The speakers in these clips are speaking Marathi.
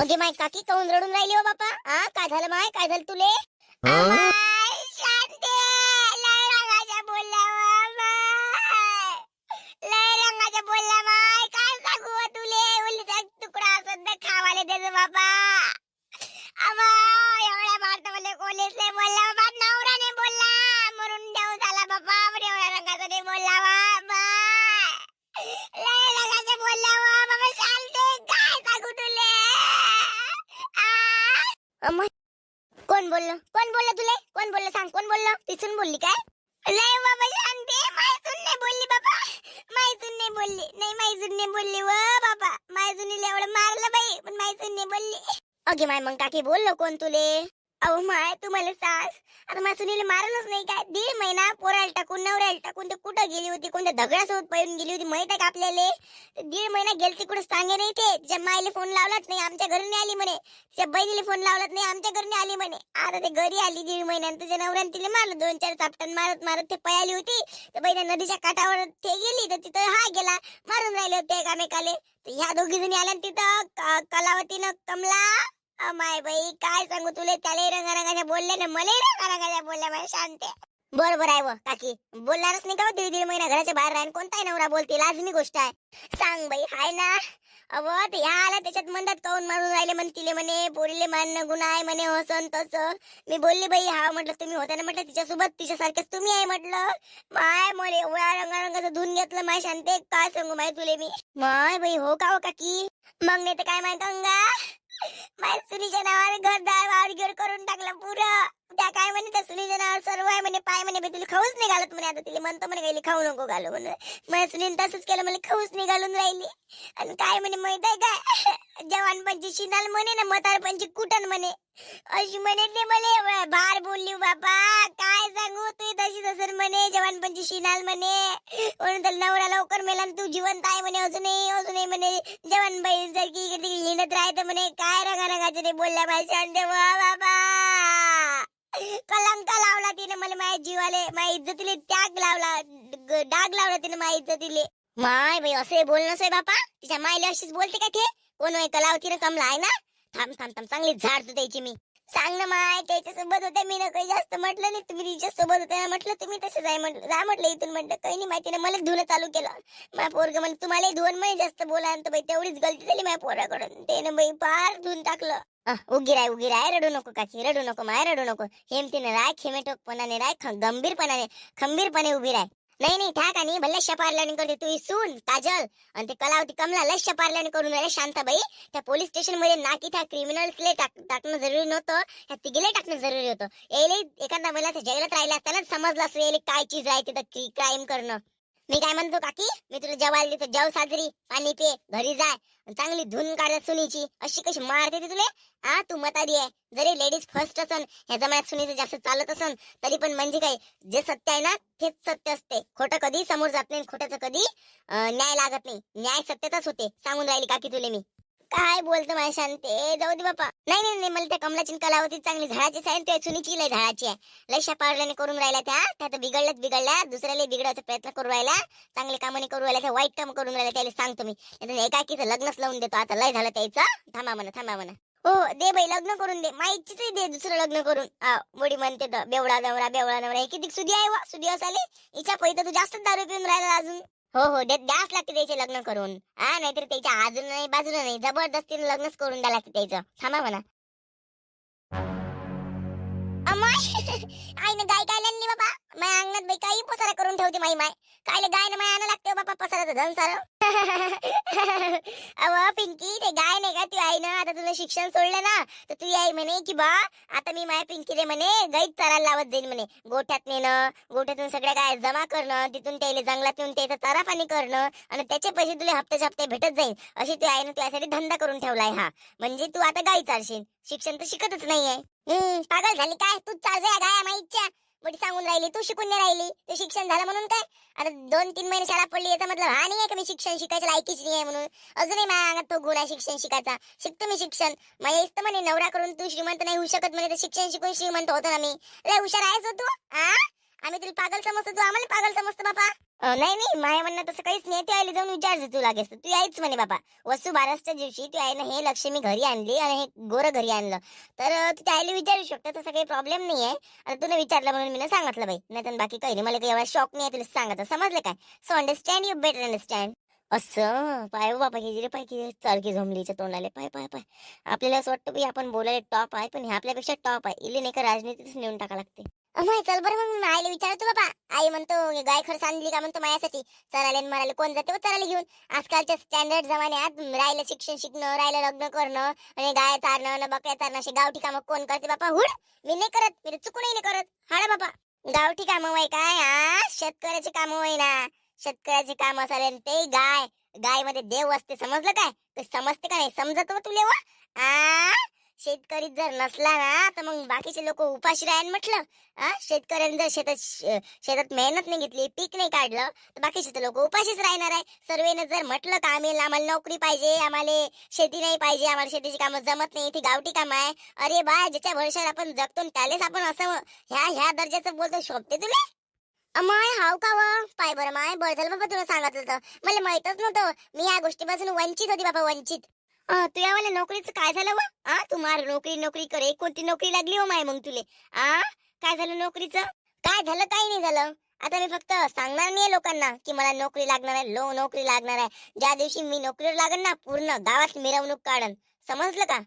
अगे माय काकी काऊन रडून राहिली हो बापा? हा काय झालं माय? काय झालं तुले? अमाय, शांते, लय रंगाच्या बोलल्या व माय. लय रंगाच्या कोण बोललं? कोण बोललं तुले? कोण बोललं सांग? कोण बोललं? तिथून बोलली काय? नाही बाबा शांती. मायजून नाही बोलली बाबा. मायजून नाही बोलली. नाही मायजून नाही बोलली व बाबा. मायजून एवढं मारलं बाई पण मायजून नाही बोलली. अगे माय मग काकी बोललो कोण तुले? अहो माय तू मला सांग आता माझ्या सुनीला मारलच नाही काय? दीड महिना पोराला टाकून नवऱ्याला टाकून ते कुठं गेली होती? कोणत्या दगडासोबत पळून गेली होती माहीत आहे का आपल्याला? दीड महिना गेली तिकडे सांगे नाही ते. तिच्या मायले फोन लावलाच नाही आमच्या घरी नाही आली म्हणे. तिच्या बहिणीला फोन लावलाच नाही आमच्या घरी नाही आली म्हणे. आता ते घरी आली दीड महिन्यानं तुझ्या नवऱ्यानं तिला मारलं. दोन चार चापटन मारत मारत ते पळाली होती. तर बहिणी नदीच्या काठावर ते गेली तर तिथं हा गेला. मारून राहिले होते एकामेकाले. तर ह्या दोघी जणी आल्या तिथं कलावतीनं कमला माय बाई काय सांगू तुले? त्याला रंगारंगाच्या बोलले ना मला रंगारंगाच्या बोलल्या माझ्या शांते. बरोबर आहे व काकी. बोलणारच नाही का हो, दीड दीड महिना घराच्या बाहेर राहीन कोणताही नवरा बोलते लाजमी गोष्ट आहे. सांग बाई हाय ना. अव ह्या आला त्याच्यात म्हणतात काऊन मारून राहिले म्हणतीले म्हणे पोरीले मारणं गुन्हा आहे म्हणे हो हसन तसं. मी बोलली बाई हा म्हटलं तुम्ही होता ना म्हटलं तिच्यासोबत तिच्यासारखेच तुम्ही आहे म्हटलं. माय मोरे एवढ्या रंगारंगाचं धुवून घेतलं माय शांते काय सांगू माय तुले मी? माय बाई हो का हो काकी? मग नाही तर काय माय गंगा माय सुनीच्या नावाने घरदार वावरगिर करून टाकलं पुरं. त्या काय म्हणे त्या सुनीच्या सर्व आहे म्हणे पाय म्हणे तुला खाऊच नाही घालत म्हणे. आता तिला म्हणतो म्हणे काही खाऊ नको घालू म्हणून मग सुनीन तसंच केलं म्हणे खाऊच नाही घालून राहिली. आणि काय म्हणे माहीत आहे काय? जवानपणची शिनाल म्हणे ना म्हातारपणची कुटन म्हणे. अशी म्हणे ते मला भार बोलली हो बाबा काय सांगू तू तशीच असेल म्हणे जवानपणची शिनाल म्हणे. म्हणून तर नवरा लवकर मेला तू जिवंत आहे म्हणे अजूनही अजूनही म्हणे जवान बहीण सारखी इकडे तिकडे हिंडत राहते म्हणे. काय रंगा रंगाचे ते बोलल्या पाहिजे आणि बाबा. कलंक लावला तिने मला माझ्या जीवाले माझ्या इज्जतीले त्याग लावला डाग लावला तिने माझ्या इज्जतीले. माय बाई असे बोलणं सोय बापा. तिच्या मायले अशीच बोलते का ते? कोण होय कलावतीनं कमला आहे ना? थांब थांब थांब चांगली झाड द्यायची मी. सांग ना माय त्याच्यासोबत होते. मी ना काही जास्त म्हटलं नाही. तुम्ही तिच्या सोबत होते ना म्हटलं तुम्ही तसे जाय म्हटलं जा म्हटलं इथून म्हटलं. काही नाही माहिती ना मला धुणं चालू केलं. माझ्या पोरग म्हणजे तुम्हाला धुवून म्हणजे जास्त बोला आणि तर बाई तेवढीच गलती झाली माझ्या पोराकडून. त्यानं बाई फार धुवून टाकलं. उगी राय उगी राय रडू नको काकी रडू नको माय रडू नको. हेमतीने राय खेमेटोकपणाने राय ख- गंभीरपणाने खंबीरपणे उभी राय. नाही नाही ठाक आणि भले शपारल्याने करते तू सून काजल. आणि ते कलावती कमला लय शपारल्याने करून राहिले शांताबाई. त्या पोलीस स्टेशनमध्ये नाकी त्या क्रिमिनल्सले टाक टाकणं जरुरी नव्हतं. त्या तिघीले टाकणं जरुरी होतं. एले एखादा महिला त्या जैलात राहिला असताना समजलं असं काय चीज राहते तर क्राईम करणं. मी काय म्हणतो काकी? मी तुला जेवायला देतो. जेव साजरी. पाणी पे. घरी जाय. चांगली धुन काढत सुनीची. अशी कशी मारते ती तुले? हा तू मतारी आहे. जरी लेडीज फर्स्ट असन ह्या जमान्यात सुनीचं जास्त चालत असन तरी पण म्हणजे काय? जे सत्य आहे ना तेच सत्य असते. खोटं कधी? समोर जात नाही खोट्याचं कधी? न्याय लागत नाही. न्याय सत्यताच होते. सांगून राहिली काकी तुले मी. काय बोलतो माझ्या शांते? जाऊ दे बापा. नाही नाही नाही मला त्या कमलाची कलावती चांगली झाडाचीच आहे त्या सुनीची लय झाडाची आहे. लय शपारल्याने करून राहिल्या त्या. त्या तर बिघडल्याच बिघडल्या. दुसऱ्याला बिघडायचा प्रयत्न करू राहिल्या. चांगले कामाने करू राहिल्या त्या. वाईट काम करून राहिल्या त्याला सांगतो मी. एकाकीचं लग्नच लावून देतो. आता लय झालं त्याचं. थांबा म्हणा थांबा म्हणा. हो दे बाई लग्न करून दे. माईचीच दे दुसरं लग्न करून. हा म्हणते तर बेवडा नवरा बेवडा नवरा. हे किती सुधी आहे वा. सुधी असाले. हिच्या पैसे तू जास्त दारू पिऊन राहिला अजून. हो हो दे द्यास लागते त्याचे लग्न करून. हा नाहीतर त्याच्या आजून नाही बाजूला नाही जबरदस्तीने लग्नच करून द्या लागते त्याचं. थांबा म्हणा. माझ्या अंगणात बाई काही पसारा करून ठेवते माई माय. कायले गाय ना माय आणा लागते हो बाबा पसाराचं धन सारं. अव पिंकी ते गाय नाही का तू आई ना आता तुला शिक्षण सोडलं ना तर तू आई म्हणे की बा आता मी माया पिंकीले म्हणे गाईत चारायला लावत जाईल म्हणे. गोठ्यात नेणं गोठ्यातून सगळ्या गाय जमा करणं तिथून त्याला जंगलात नेऊन त्याचा चारा पाणी करणं आणि त्याचे पैसे तुला हप्त्याच्या हप्ते भेटत जाईल अशी तू आईनं तुझ्यासाठी धंदा करून ठेवलाय हा. म्हणजे तू आता गाई चारशील शिक्षण तर शिकतच नाहीये. हम्म पागल झाली काय? तू चालू या गाया माईच्या. मोठी सांगून राहिली तू शिकून नाही राहिली तू शिक्षण झालं म्हणून काय? आता दोन तीन महिने शाळा पडली याचा मतलब हा नाही आहे का मी शिक्षण शिकायचं लायकीच नाही आहे म्हणून. अजूनही माझ्या अंगात तो गुण आहे शिक्षण शिकायचा. शिकतो मी शिक्षण. माझ्या इस्त म्हणे नवरा करून तू श्रीमंत नाही होऊ शकत म्हणे तर शिक्षण शिकून श्रीमंत होतो ना मी. लय हुशार आहेस हो तू आम्ही तुला पागल समजतो तू आम्हाला पागल समजतो बापा. नाही नाही माया म्हणणं तसं काहीच नाही. ते आईला जाऊन विचारते तू लागेस तू यायच म्हणे बापा. वस्तू बारासच्या दिवशी तू आईनं हे लक्ष्मी घरी आणली आणि हे गोरं घरी आणलं. तर तू त्या आईला विचारू शकतो. तसं काही प्रॉब्लेम नाही आहे आणि तुला विचारलं म्हणून मी सांगितलं बाई. नाही तर बाकी काही नाही. मला काही एवढा शॉक नाही आहे तुला सांगत समजलं काय? So understand you better understand असं? पाय बाबा बापा किती रे पाय किती चालकी झोंबलीच्या तोंडाले. पाय पाय पाय. आपल्याला असं वाटतं की आपण बोलायला टॉप आहे पण हे आपल्यापेक्षा टॉप आहे. इले नाही का राजनीतीच नेऊन टाका लागते. मग चल बरं मग मी आईला विचारतो बाबा. आई म्हणतो गाय खर्च आणली का? म्हणतो माझ्यासाठी चराले मराले कोण जाते हो व चरायला घेऊन? आजकालच्या स्टँडर्ड जमान्यात राहिलं शिक्षण शिकणं राहिलं लग्न करणं आणि गाय चारणं न बकऱ्या चारणं असे गावठी कामं कोण करते बापा? हुड! मी नाही करत. मी चुकूनही नाही करत. हाडा बापा. गावठी कामं वय काय? हा शेतकऱ्याचे कामं वय ना शेतकऱ्याचे काम असेल ते गाय. गायमध्ये देव असते समजलं काय? समजते का नाही? समजत हो तुले वा? आ? शेतकरी जर नसला ना तर मग बाकीचे लोक उपाशी राहीन म्हटलं. हा? शेतकऱ्यांनी जर शेतात शेतात मेहनत नाही घेतली पीक नाही काढलं तर बाकीचे तर लोक उपाशीच राहणार आहे. सर्वेनं जर म्हटलं का आम्ही आम्हाला नोकरी पाहिजे आम्हाला शेती नाही पाहिजे आम्हाला शेतीची कामं जमत नाही ती गावठी कामं आहे. अरे बा ज्याच्या भरोशावर आपण जगतो न त्यालेच आपण असं ह्या ह्या दर्जाचं बोलतो शोभते तुला माय हाव का व? पाय बरं माय बळ झालं बाबा तुला सांगितलं होतं मला माहितच नव्हतं. मी या गोष्टीपासून वंचित होती बाबा वंचित. तू यावाल्या नोकरीचं काय झालं हो? व आ तू मार नोकरी नोकरी करे. कोणती नोकरी लागली हो माय मग तुले. आ काय झालं नोकरीचं? काय झालं काही नाही झालं. आता मी फक्त सांगणार नाही लोकांना की मला नोकरी लागणार आहे लो नोकरी लागणार आहे. ज्या दिवशी मी नोकरीवर लागन ना पूर्ण गावात मिरवणूक काढन. समजलं का?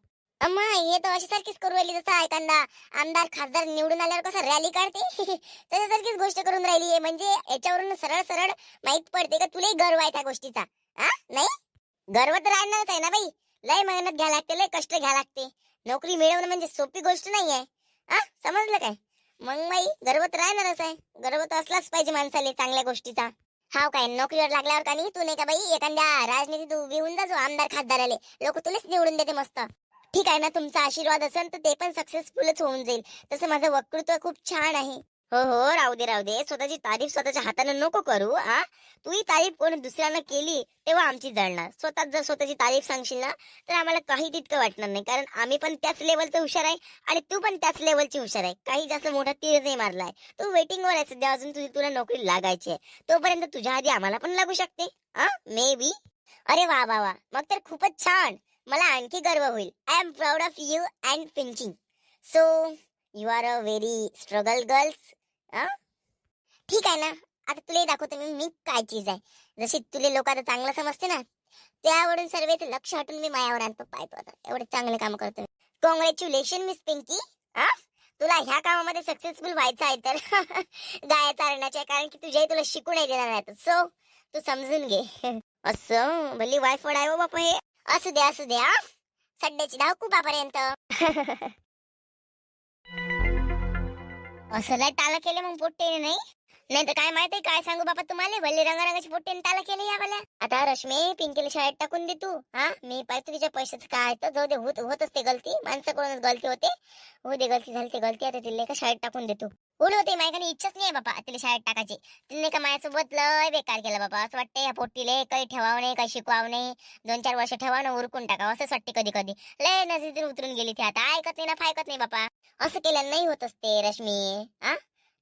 अम्मा हे तर अशी सारखीच करू राहिली जसं एखादा आमदार खासदार निवडून आल्यावर कसं रॅली काढते? तशासारखीच गोष्ट करून राहिली आहे. म्हणजे याच्यावरून सरळ सरळ माहीत पडते का तुलाही गर्व आहे त्या गोष्टीचा. हा नाही? गर्व तर राहणारच आहे ना बाई. लय मेहनत घ्या लागते लय कष्ट घ्या लागते. नोकरी मिळवणं म्हणजे सोपी गोष्ट नाही आहे हा? समजलं काय? मग माई गर्व तर राहणारच आहे. गर्व तर असलाच पाहिजे माणसाले चांगल्या गोष्टीचा. हाव काय नोकरीवर लागल्यावर का नाही? तू नाही का बाई एखाद्या राजनीतीत उभी होऊन जा जो आमदार खासदार आले लोक तुलाच निवडून देते मस्त. ठीक आहे ना तुमचा आशीर्वाद असेल तर ते पण सक्सेसफुलच होऊन जाईल. तसं माझं वक्तृत्व खूप छान आहे. हो हो राहू दे राहू दे. स्वतःची तारीफ स्वतःच्या हाताने नको करू हा. तू ही तारीफ कोणी दुसऱ्यानं केली तेव्हा आमची जळणार. स्वतः जर स्वतःची तारीफ सांगशील ना तर आम्हाला काही तितकं वाटणार नाही. कारण आम्ही पण त्याच लेवलचं हुशार आहे आणि तू पण त्याच लेवलची हुशार आहे. काही जास्त मोठा तीर नाही मारलाय. तू वेटिंगवर आहे सध्या. अजून तुझी तुला नोकरी लागायची आहे. तोपर्यंत तुझ्या आधी आम्हाला पण लागू शकते हा? मे बी अरे वा वा वा. मग तर खूपच छान. मला आणखी गर्व होईल. I am proud of you and thinking so you are a very struggle girls ठीक आहे ना. आता तुला दाखवतो मी मी काय चीज आहे. जशी तुले लोक आता चांगलं समजते ना त्यावरून सर्व लक्ष हटून मी मायावर आणतो. पाहतो आता एवढे चांगले काम करतो कॉंग्रॅच्युलेशन मिस पिंकी हा? तुला ह्या कामामध्ये सक्सेसफुल व्हायचं आहे तर. गाया चालण्याचे कारण की तुझ्याही तुला शिकू नाही देणार आहे. सो तू समजून घे. असं भली वायफड आहे हो बापा हे. असू द्या असू द्या सड्ड्याची धाव कुपापर्यंत असं लय टाला केले मग पोट्टेने नाही तर काय माहितीये काय सांगू बाबा तुम्हाला? भले रंगारंगाची पोट्टी ताला केली या मला आता रश्मी पिंकीला शाळेत टाकून दे तू. हा मी पाहतो तिच्या पैशाचं काय तर. जाऊ दे होत होत असते गलती. माणसाकडूनच गलती होते. हो दे गलती झाली ते गलती. आता तिला का शाळेत टाकून देतो ऊन होते माझ्याकडे इच्छाच नाही बाबा तिला शाळेत टाकायची. तिने का माझ्यासोबत लय बेकार केला बाबा असं वाटतं या पोट्टीले काही ठेवावं नाही काही शिकवावं नाही. दोन चार वर्ष ठेवा ना उरकून टाकावं. असंच वाटते कधी कधी. लय नजरेतून उतरून गेली ती आता. ऐकत नाही ना फायकत नाही बापा. असं केलं नाही होत असते रश्मी. आ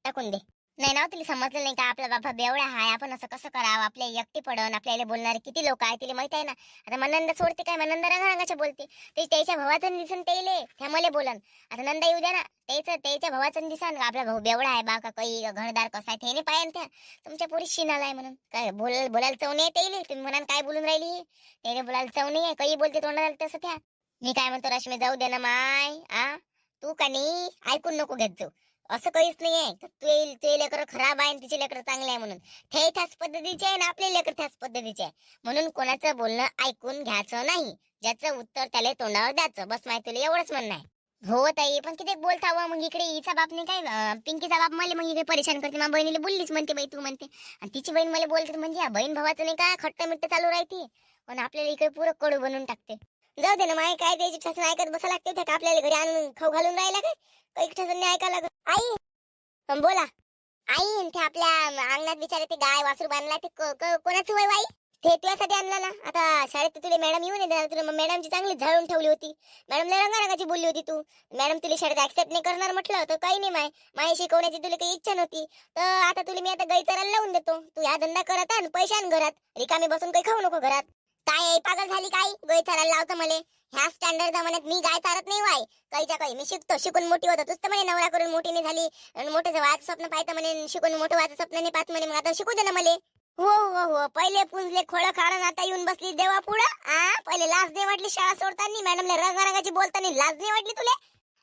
टाकून दे. नाही ना तिला समजलं नाही का आपला बाबा बेवडा हाय आपण असं कसं करावं? आपल्या एकटी पडन आपल्याला बोलणारे किती लोक आहे तिला माहीत आहे ना? आता मनंद सोडते काय? मनंद रंगारंगाच्या बोलते. ते त्याच्या भावाचं दिसन तेले त्या मला बोलन. आता नंदा येऊ द्या ना. त्याचं त्याच्या भावाचं दिसन. आपला भाऊ बेवडा आहे बा का काही घरदार कसा आहे त्याने पायन त्या. तुमच्या पुरी शिनाला आहे म्हणून. काय बोल बोलायला चव नाही त्याले? तुम्ही म्हणाल काय बोलून राहिली? त्याने बोलायला चव नाही आहे. काही बोलते तोंडाला तसं त्या. मी काय म्हणतो रश्मी जाऊ दे ना माय. आ? तू का नाही? ऐकून नको घेत जाऊ. असं काहीच नाहीये. आहे तुझे ते लेकर खराब आहे आणि तिचे लेकर चांगले आहे म्हणून. ते त्याच पद्धतीचे आहे ना आपले लेकर त्याच पद्धतीचे आहे. म्हणून कोणाचं बोलणं ऐकून घ्यायचं नाही. ज्याचं उत्तर त्याला तोंडावर द्यायचं. बस माहिती तुला एवढंच म्हणणं आहे. हो ताई पण किती बोलता हवं मग इकडे हिचा बाप नाही काय पिंकीचा बाप मला मग इकडे परेशान करते. मग बहिणीला बोललीच म्हणते बाई तू म्हणते. आणि तिची बहीण मला बोलते म्हणजे या बहीण भावाचं नाही का खट्ट मिट्ट चालू राहते. पण आपल्याला इकडे पुरं कडू बनवून टाकते. जाऊ दे ना माय काय त्याची ठसन ऐकत बसा लागते त्या का आपल्याला घरी आणून खाऊ घालून राहिला काय? काही ठसन नाही ऐकायला लागत. आई! बोला. आई ते आपल्या अंगणात बिचारे ते गाय वासरू बांधला ते को- को- कोणाचं वय बाई? ते तुझ्यासाठी आणलं ना. आता शाळेत तर तुला मॅडम येऊन येणार तुला मॅडमची चांगली झळून ठेवली होती. मॅडमला रंगारंगाची बोलली होती तू. मॅडम तुला शाळेत ऍक्सेप्ट नाही करणार म्हटलं तर काही नाही माय. माय शिकवण्याची तुला काही इच्छा नव्हती. तर आता तुला मी आता गैचराला लावून देतो. तू ह्या धंदा करत आण पैसे आण घरात. रिकामी बसून काही खाऊ नको घरात. काय आहे पागल झाली काय? गैचराला लावतं मले. ह्या स्टँडर्ड जमान्यात मी गाय चारत नाही वाय. काहीच्या काही मी शिकतो शिकून मोठी होतो. तुझं म्हणे नवरा करून मोठी नाही झाली. आणि मोठं व्हायचं स्वप्न पाहतं म्हणे शिकून मोठं व्हायचं स्वप्न नाही पाहत म्हणे मग आता शिकू दे ना मले. हो हो हो. पहिले पुंजले खोळ काढून आता येऊन बसली देवा पुढं आ? पहिले लाज नाही वाटली शाळा सोडताना? मॅडमला रंगारंगाची बोलताना लाज नाही वाटली तुला?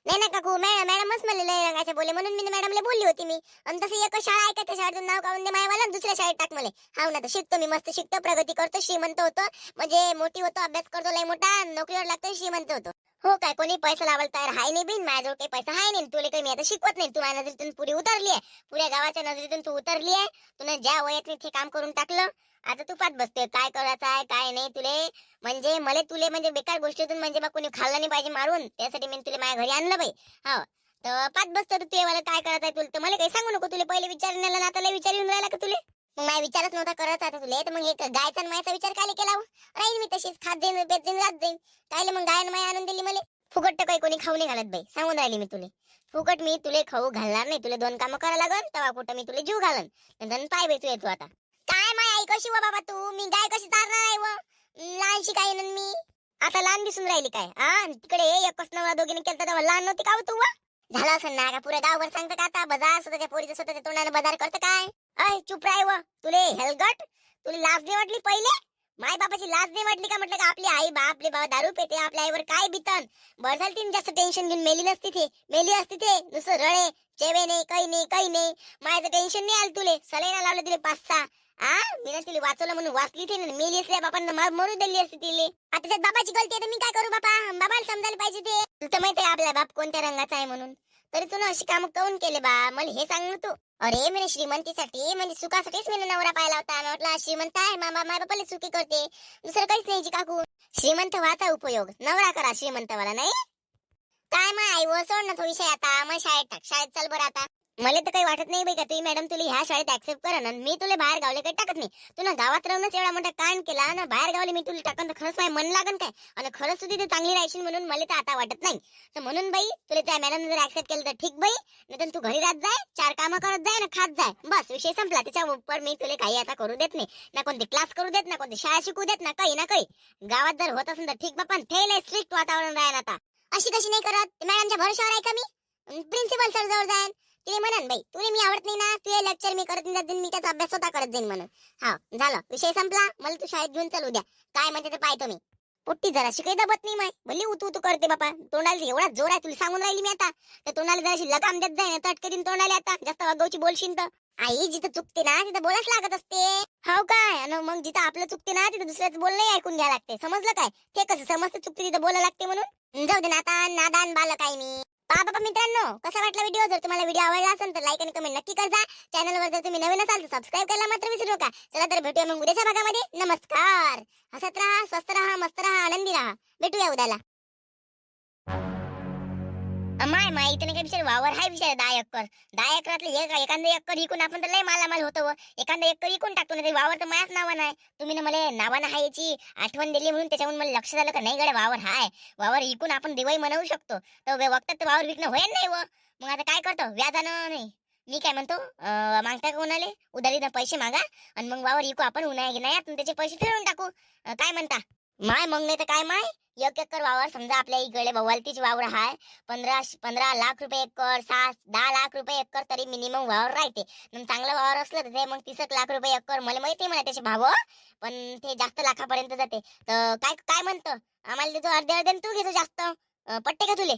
नाही ना काकू मॅडम मॅडमच मला लय रंगाचे बोले. म्हणून मी मॅडमला बोलली होती मी. आणि तसं एक शाळा आहे का त्या शाळेतून नाव काढून दे मायवाला दुसऱ्या शाळेत टाक मले. हा ना तर शिकतो मी मस्त शिकतो प्रगती करतो श्रीमंत होतो. म्हणजे मोठी होतो अभ्यास करतो लय मोठा नोकरीवर लागतो श्रीमंत होतो. हो काय कोणी पैसा लावायला तयार हाय नाही बिन? माझ्याजवळ काही पैसा हाय नाही. तुला काही मी आता शिकवत नाही. तू माझ्या नजरेतून पुरी उतरली आहे. पुऱ्या गावाच्या नजरेतून तू उतरली आहे. तुला ज्या वयात मी ते काम करून टाकलं. आता तू पाठ बसते. काय करायचं आहे काय नाही तुले? म्हणजे मला तुले म्हणजे बेकार गोष्टीतून म्हणजे मग कोणी खाल्लं नाही पाहिजे मारून. त्यासाठी मी तुला माझ्या घरी आणलं बाई. हो. तर पाच बसतो तू ते मला काय करायचं आहे तुला? तर मला काही सांगू नको. तुला पहिले विचारण्याला ना आता विचारून विचार येऊन राहिला का तुले? मग माझा विचारच नव्हता करत आता तुले तर मग हे गायचा आणि विचार काय केला हो? राहील मी तशीच खात जाईन बेत जाईन रात जाईन. कायले मग गायन माय आणून दिली मला? फुकट तर काही कोणी खाऊ नाही घालत बाई सांगून राहिली मी तुले. फुकट मी तुले खाऊ घालणार नाही तुले दोन कामं करायला लागन तेव्हा कुठं मी तुले जीव घालन. नंतर पाय बाई तू तू आता. काय माय आई कशी व बाबा तू? मी गाय कशी चालणार आहे व? लहानशी काय ना मी? आता लहान दिसून राहिली काय? हा तिकडे एकच नवरा दोघीने केलं तेव्हा लहान नव्हती का हो तू व? झालं असं ना का पुऱ्या गावभर सांगतं का आता? बाजार स्वतःच्या पोरीचं स्वतःच्या तोंडाने बाजार करतं काय? अय चुप राय व. तुले हेलगट तुला लाज नाही वाटली पहिले? माय बापाची लाज नाही वाटली का? म्हटलं का आपली आई बा आपले बाबा दारू पेते आपल्या आईवर काय बितन? बरं झालं तिने जास्त टेन्शन घेऊन मेली नसती ते. मेली असती ते. नुसतं रळे चेवे नाही काही नाही काही नाही. माझं टेन्शन नाही आलं तुले. सलाईना लावलं तुले पाच सहा आ? मी ना तिला वाचवलं म्हणून वाचली ती मेली असल्या बापांना मरू दिली असती तिले. आता त्यात बाबाची गलती आहे तर मी काय करू बापा? बाबाला समजायला पाहिजे ते. तुला माहिती आहे आपला बाप कोणत्या रंगाचा आहे म्हणून. तरी तू ना अशी कामं काऊन केले बा? मला हे सांग ना तू. अरे म्हणे श्रीमंतीसाठी म्हणजे सुखासाठीच मी नवरा पाहिला होता म्हटलं श्रीमंत आहे मामा माय बापाला सुखी करते. दुसरं काहीच नाही जी काकू. श्रीमंत व्हाचा उपयोग. नवरा करा श्रीमंतवाला नाही? काय मग आई व सोड ना तो विषय आता. मग शाळेत टाक. शाळेत चल बरं आता. मला तर काही वाटत नाही बाई का तुम्ही मॅडम तुला ह्या शाळेत ऍक्सेप्ट करा ना मी तुला बाहेर गावले काही टाकत नाही. तू ना गावात राहूनच एवढा मोठा कांड केला ना बाहेर गावले मी तुला टाकन तर खरंच माझ्या मन लागन काय? आणि खरंच तू तिथे चांगली राहशील म्हणून मला तर आता वाटत नाही. तर म्हणून बाई तुला त्या मॅडम जर ऍक्सेप्ट केलं तर ठीक बाई नाही तू घरी राहत जाय चार कामं करत जाय ना खात जाय. बस विषय संपला. त्याच्या उपर मी तुला काही आता करू देत नाही. ना कोणते क्लास करू देत ना कोणती शाळा शिकू देत ना काही ना काही. गावात जर होत असेल तर ठीक बापा ठेल स्ट्रिक्ट वातावरण राहील आता. अशी कशी नाही करत? मॅडमच्या भरोशावर आहे का मी? प्रिन्सिपल सर जवळ जाईन. तिने म्हणन बाई तुला मी आवडत नाही ना तुझे लेक्चर मी करत नाही मी त्याचा अभ्यास स्वतः करत जाईन म्हणून. हा झालं विषय संपला मला तू शाळेत घेऊन चल उद्या. काय म्हणते ते पाहतो मी. पुट्टी जरा शिकाय दबत नाही माय भले उतू उतू करते बापा तोंडाला एवढा जोर आहे तुला सांगून राहिली मी आता. तर तोंडाला जराशी लगाम देत जाईन तटके दिन तोंडाला आता जास्त अगाऊची बोलशील तर. आई जिथं चुकते ना तिथं बोलाच लागत असते. हो काय आणि मग जिथं आपलं चुकते ना तिथं दुसऱ्याचं बोलणं ऐकून घ्या लागते. समजलं काय? ते कसं समजतं चुकते तिथं बोलायला लागते म्हणून? जाऊ दे ना आता नादान बालक आहे मी. पहा बाबा मित्रांनो कसा वाटला व्हिडिओ जर तुम्हाला व्हिडिओ आवडला असेल तर लाईक आणि कमेंट नक्की करजा. चॅनलवर जर तुम्ही नवीन असाल तर सबस्क्राईब करायला मात्र विसरू नका. चला तर भेटूया मग उद्याच्या भागामध्ये. नमस्कार. हसत राहा स्वस्त राहा मस्त राहा आनंदी राहा. भेटूया उद्याला. माय माय इथे काय बिचार वावर हाय दाय दहा एकर. दहा एकरातले एक एखादं एकर इकून आपण तर लय मालामाल होतो एखादं एखादा एकर इकून टाकतो ना ते वावर तर माझ्याच नावानं आहे. तुम्ही ना मला नावानं हाय याची आठवण दिली म्हणून त्याच्यामुळे मला लक्ष झालं का नाही गड्या वावर हाय. वावर इकून आपण दिवाळी मनवू शकतो. तर वे- वक्तात तर वावर विकणं होईल नाही व. मग आता काय करतो? व्याजानं नाही. मी काय म्हणतो? मागता का उन्हाले उधारीनं पैसे मागा आणि मग वावर इकू आपण उन्हाळ्या घेणार त्याचे पैसे फिरवून टाकू. काय म्हणता? माय मग नाही तर काय माय? एक एकर वावर समजा आपल्या इकडे भवालतीच वावर हाय पंधरा पंधरा लाख रुपये एकर सहा दहा लाख रुपये एकर तरी मिनिमम वावर राहते. मग चांगलं वावर असलं तर ते मग तीस एक लाख रुपये एकर मला माहिती म्हणा त्याचे भाव पण ते जास्त लाखापर्यंत जाते. तर काय काय म्हणतं? आम्हाला देतो अर्धे अर्धे तू घेतो जास्त. पट्टे पटते का तुले?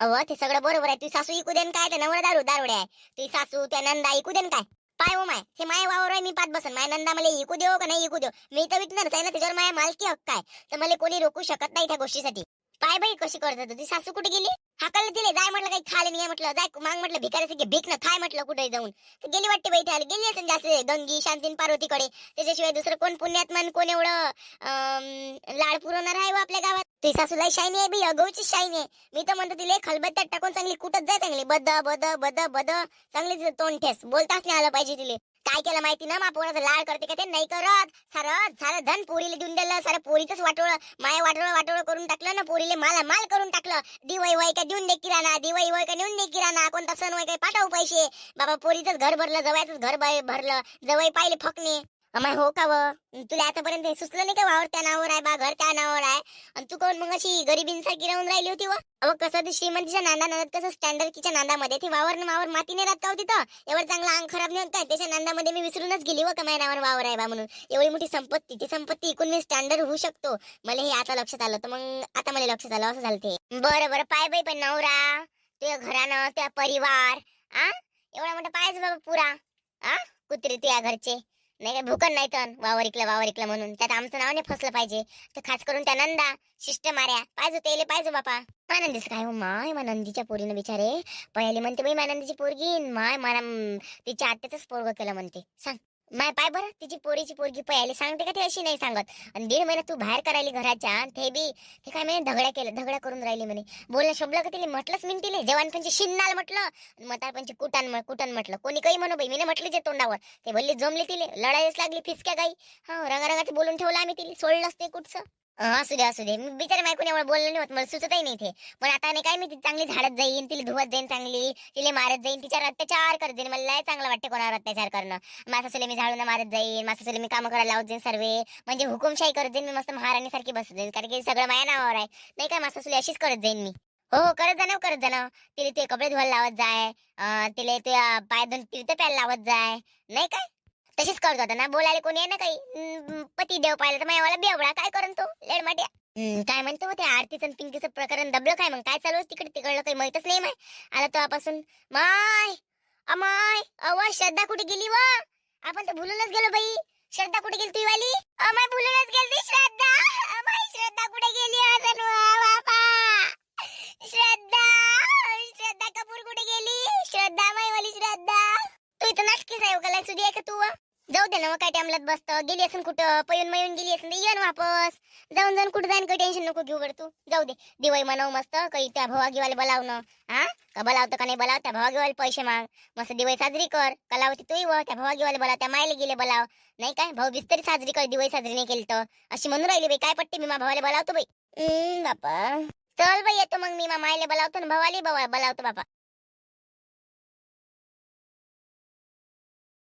अव ते सगळं बरोबर आहे. तुझी सासू इकू देन काय? ते नवरा दारू दारुडे आहे. तुझी सासू त्या नंदा इकू देन काय? पाय हो माय. हे माय वावर आहे मी पाच बसन. माय नंदा मला इकू देऊ का नाही इकू देऊ मी तर विकणारच आहे ना त्याच्यावर माया मालकी हक्क आहे. तर मला कोणी रोखू शकत नाही त्या गोष्टीसाठी. पाय बाई कशी करत तुझी सासू कुठे गेली? हाकललं दिले जाय म्हटलं काही खाले नाही म्हटलं जाय माग म्हटलं की भीक ना खाय म्हटलं कुठे जाऊन. तर गेली वाटते बाई त्याला गेली असेल जास्त गंगी शांतीन पार्वतीकडे. त्याच्याशिवाय दुसरं कोण पुण्यात्मन कोण एवढं अं, लाड पुरवणार आहे व आपल्या गावात? ती सासूला शाईनी आहे बी अगोची शाईनी आहे. मी तर म्हणतो तिले खलबत्त्यात टाकून चांगली कुठत जाय चांगली बद बद बद बद. चांगली तिचं तोंड ठेस बोलताच नाही आलं पाहिजे तिले. काय केलं माहिती ना? मा पोराचं लाड करते का ते? नाही करत. सारं सारं धन पोरीला देऊन दिलं. सारं पोरीच वाटोळ माय वाटोळ वाटोळ करून टाकलं ना पोरीले. माला माल करून टाकलं. दिवाळी वय का देऊन दे किराणा दिवाळी वय का देऊन दे किराणा. कोणता सण वय काय पाठवू पैसे. बाबा पोरीचंच घर भरलं जवळच घर भरलं. जवळ पाहिले फकणे. अमाय हो का व? तुला आतापर्यंत सुचलं नाही का वावर त्या नावावर आहे बा घर त्या नावावर आहे. आणि तू कोण? मग अशी गरिबींसारखी राहून राहिली होती व? अव कसं ते श्रीमंतीच्या नांदा नांदात कसं स्टँडर्डकीच्या नांदामध्ये? ते वावर न वावर माती नाही राहत का होती तर एवढं चांगलं अंग खराब नाही काय? त्याच्या नांदामध्ये मी विसरूनच गेली व का नावावर वावर आहे बा म्हणून. एवढी मोठी संपत्ती ती संपत्ती इकून मी स्टँडर्ड होऊ शकतो. मला हे आता लक्षात आलं तर मग आता मला लक्षात आलं असं झालं ते. बरं बरं पाय बाई पण नवरा. तुझ्या घरानं तुझ्या परिवार आ? एवढा मोठा पायच बाबा पुरा. आ? कुत्रे तुझ्या घरचे. नाही काय भूकन नाही तर वावर इकलं वावर इकलं म्हणून. त्यात आमचं नाव नाही फसलं पाहिजे. तर खास करून त्या नंदा शिष्ट माऱ्या. पाहिजे तेले पाहिजे बापा. मानंदीच काय हो माय मानंदीच्या पोरीनं बिचारे. पहिले म्हणते बाई मानंदीची पोरगी. माय मला तिच्या आत्याचंच पोरग केलं म्हणते. सांग. माय पाय बरं तिची पोरीची पोरगी पयाली. सांगते का ते अशी नाही सांगत. आणि दीड महिना तू बाहेर करायली घराच्या ते बी ते काय म्हणे धगड्या केलं धगड्या करून राहिली म्हणे. बोलणं शोभलं का तिला? म्हटलंच मी तिले. जवानपणची शिन्नाल म्हटलं म्हातारपणची कुटान कुटन म्हटलं. कोणी काही म्हणू बाई मी म्हटलं जे तोंडावर. ते बोलले जमले तिले. लढाईच लागली फिसक्या गाई. हा रंगारंगाचं बोलून ठेवलं आम्ही तिला. सोडलंच ते कुठचं. असू दे असू दे. मी बिचारे मायकून एवढं बोललं नाही होत मला सुचतही नाही ते. पण आता नाही काय मी ती चांगली झाडत जाईन तिला धुवत जाईन चांगली तिला मारत जाईन तिच्यावर अत्याचार करत जाईन. मला लय चांगलं वाटते कोणावर अत्याचार करणं. माझा सुले मी झाडून मारत जाईन माझा सुले मी काम करायला लावत जाईन सर्वे. म्हणजे हुकुमशाही करत जाईन मी मस्त महाराणी सारखी बसत जाईन. कारण की सगळं माझ्या नावावर आहे. नाही काय मासासुले अशीच करत जाईन मी. हो हो करत जाणव करत जाणव तिला ते कपडे धुवायला लावत जाय. अं, तिला ते पाय धुवून तीर्थ प्यायला लावत जाय. नाही काय? तशीच करत होता ना. बोलायला कोणी आहे ना काही पती देव पाहिलं तर माझ्यावाला बेवडा. काय करण तो? लेडमाट्या काय म्हणतो हो ते आरतीचं आणि पिंकीचं प्रकरण दबलं काय मग? काय चालू तिकडे? तिकडलं काही माहितच नाही माय. आला तो माय अमाय अवा श्रद्धा कुठे गेली व? आपण तर भुलूनच गेलो बाई. श्रद्धा कुठे गेली तुझी वाली? अमाय भुलूनच गेली श्रद्धा. अमाय श्रद्धा कुठे गेली अजून वा बाबा श्रद्धा श्रद्धा कपूर कुठे गेली? श्रद्धा माय वाली श्रद्धा. तू इथं नाटकीच आहे का सुधी आहे का तू जाऊ दे ना मग काय टाइमलाच बसतं. गेली असून कुठं पयून मयून गेली असून ये ना वापस. जाऊन जाऊन कुठं जाईन काही टेन्शन नको घेऊ बरं तू. जाऊ दे. दिवाळी म्हणाव मस्त काही त्या भवागीवाले बोलावणं. हा? का बोलावतं का नाही बोलाव? त्या भवागीवाले पैसे माग. मस्त दिवाळी साजरी कर. कलावती तूही व त्या भवागीवाले बोलाव त्या मायले गेले बोलाव. नाही काय? भाऊ बिस्तरी साजरी कर दिवाळी साजरी नाही केली तर. अशी म्हणून राहिली बाई. काय पट्टी मी मा भावाला बोलावतो बाई? हम्म, बापा. चल बाई येतो मग मी. मा मायले बोलावतो ना भावाले बोलावतो बापा.